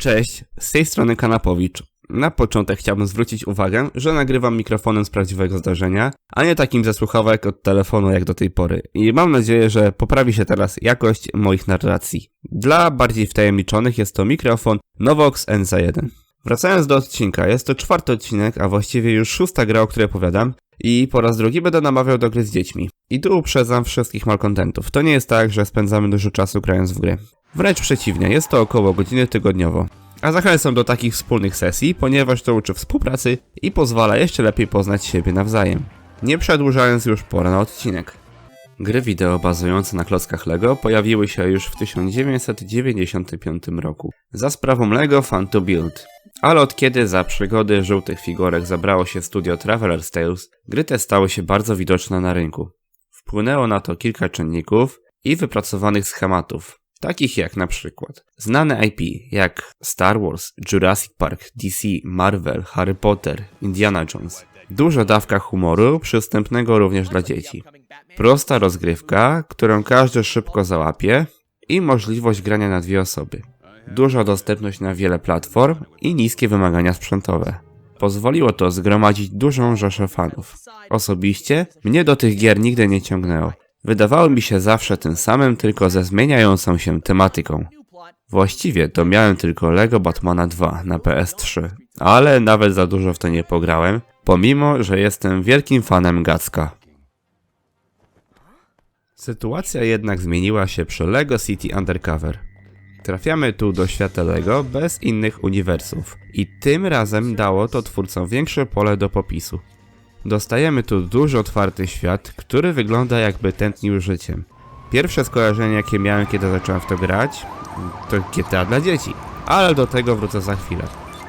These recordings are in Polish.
Cześć, z tej strony Kanapowicz. Na początek chciałbym zwrócić uwagę, że nagrywam mikrofonem z prawdziwego zdarzenia, a nie takim ze słuchawek od telefonu jak do tej pory. I mam nadzieję, że poprawi się teraz jakość moich narracji. Dla bardziej wtajemniczonych jest to mikrofon Novox NZ1. Wracając do odcinka, jest to czwarty odcinek, a właściwie już szósta gra, o której opowiadam, i po raz drugi będę namawiał do gry z dziećmi. I tu uprzedzam wszystkich malkontentów. To nie jest tak, że spędzamy dużo czasu grając w gry. Wręcz przeciwnie, jest to około godziny tygodniowo. A zachęcam do takich wspólnych sesji, ponieważ to uczy współpracy i pozwala jeszcze lepiej poznać siebie nawzajem. Nie przedłużając już pora na odcinek. Gry wideo bazujące na klockach LEGO pojawiły się już w 1995 roku za sprawą LEGO Fun to Build. Ale od kiedy za przygody żółtych figurek zabrało się studio Traveler's Tales, gry te stały się bardzo widoczne na rynku. Wpłynęło na to kilka czynników i wypracowanych schematów, takich jak na przykład znane IP jak Star Wars, Jurassic Park, DC, Marvel, Harry Potter, Indiana Jones. Duża dawka humoru, przystępnego również dla dzieci. Prosta rozgrywka, którą każdy szybko załapie i możliwość grania na dwie osoby. Duża dostępność na wiele platform i niskie wymagania sprzętowe. Pozwoliło to zgromadzić dużą rzeszę fanów. Osobiście mnie do tych gier nigdy nie ciągnęło. Wydawały mi się zawsze tym samym, tylko ze zmieniającą się tematyką. Właściwie to miałem tylko Lego Batmana 2 na PS3, ale nawet za dużo w to nie pograłem, pomimo, że jestem wielkim fanem Gacka. Sytuacja jednak zmieniła się przy Lego City Undercover. Trafiamy tu do świata Lego bez innych uniwersów i tym razem dało to twórcom większe pole do popisu. Dostajemy tu duży otwarty świat, który wygląda jakby tętnił życiem. Pierwsze skojarzenie jakie miałem kiedy zacząłem w to grać to GTA dla dzieci, ale do tego wrócę za chwilę.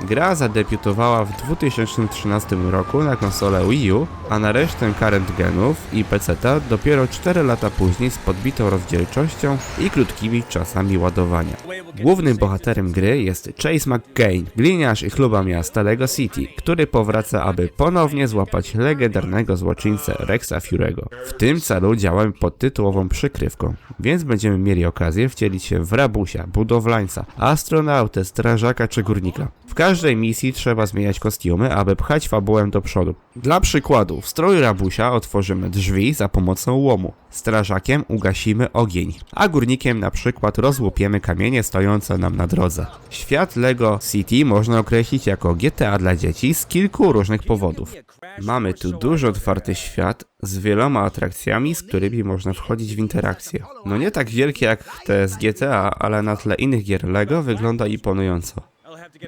Gra zadebiutowała w 2013 roku na konsolę Wii U, a na resztę current genów i PC-ta dopiero 4 lata później z podbitą rozdzielczością i krótkimi czasami ładowania. Głównym bohaterem gry jest Chase McCain, gliniarz i chluba miasta Lego City, który powraca, aby ponownie złapać legendarnego złoczyńcę Rexa Furego. W tym celu działamy pod tytułową przykrywką, więc będziemy mieli okazję wcielić się w rabusia, budowlańca, astronautę, strażaka czy górnika. W każdej misji trzeba zmieniać kostiumy, aby pchać fabułę do przodu. Dla przykładu, w stroju rabusia otworzymy drzwi za pomocą łomu, strażakiem ugasimy ogień, a górnikiem na przykład rozłupiemy kamienie stojące nam na drodze. Świat LEGO City można określić jako GTA dla dzieci z kilku różnych powodów. Mamy tu duży otwarty świat z wieloma atrakcjami, z którymi można wchodzić w interakcję. No nie tak wielkie jak te z GTA, ale na tle innych gier LEGO wygląda imponująco.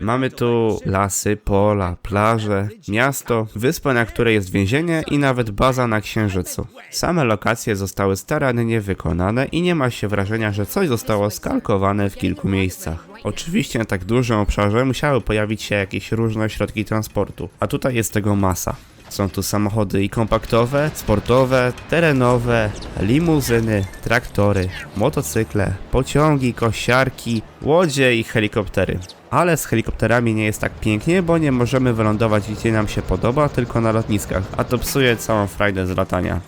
Mamy tu lasy, pola, plaże, miasto, wyspę, na której jest więzienie i nawet baza na Księżycu. Same lokacje zostały starannie wykonane i nie ma się wrażenia, że coś zostało skalkowane w kilku miejscach. Oczywiście na tak dużym obszarze musiały pojawić się jakieś różne środki transportu, a tutaj jest tego masa. Są tu samochody i kompaktowe, sportowe, terenowe, limuzyny, traktory, motocykle, pociągi, kosiarki, łodzie i helikoptery. Ale z helikopterami nie jest tak pięknie, bo nie możemy wylądować gdzie nam się podoba, tylko na lotniskach, a to psuje całą frajdę z latania.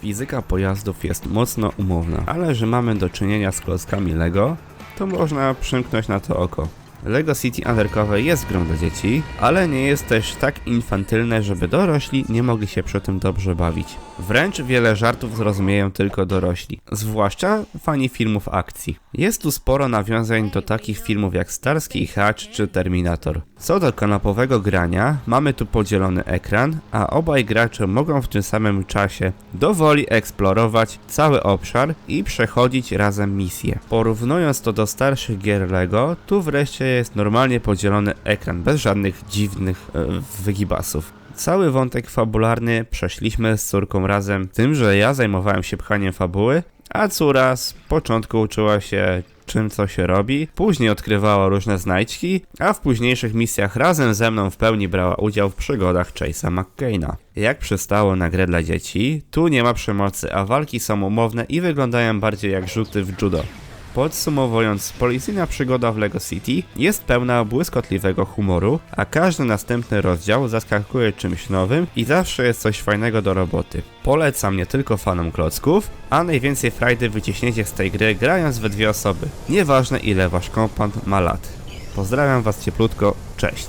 Fizyka pojazdów jest mocno umowna, ale że mamy do czynienia z klockami Lego, to można przymknąć na to oko. Lego City Undercover jest grą dla dzieci, ale nie jest też tak infantylne, żeby dorośli nie mogli się przy tym dobrze bawić. Wręcz wiele żartów zrozumieją tylko dorośli, zwłaszcza fani filmów akcji. Jest tu sporo nawiązań do takich filmów jak Starsky i Hutch czy Terminator. Co do kanapowego grania, mamy tu podzielony ekran, a obaj gracze mogą w tym samym czasie dowoli eksplorować cały obszar i przechodzić razem misje. Porównując to do starszych gier LEGO, tu wreszcie jest normalnie podzielony ekran, bez żadnych dziwnych e, wygibasów. Cały wątek fabularny przeszliśmy z córką razem, tym, że ja zajmowałem się pchaniem fabuły, a córa z początku uczyła się czym co się robi, później odkrywała różne znajdźki, a w późniejszych misjach razem ze mną w pełni brała udział w przygodach Chase'a McCaina. Jak przystało na grę dla dzieci, tu nie ma przemocy, a walki są umowne i wyglądają bardziej jak rzuty w judo. Podsumowując, policyjna przygoda w Lego City jest pełna błyskotliwego humoru, a każdy następny rozdział zaskakuje czymś nowym i zawsze jest coś fajnego do roboty. Polecam nie tylko fanom klocków, a najwięcej frajdy wyciśniecie z tej gry grając we dwie osoby. Nieważne ile wasz kompant ma lat. Pozdrawiam Was cieplutko, cześć.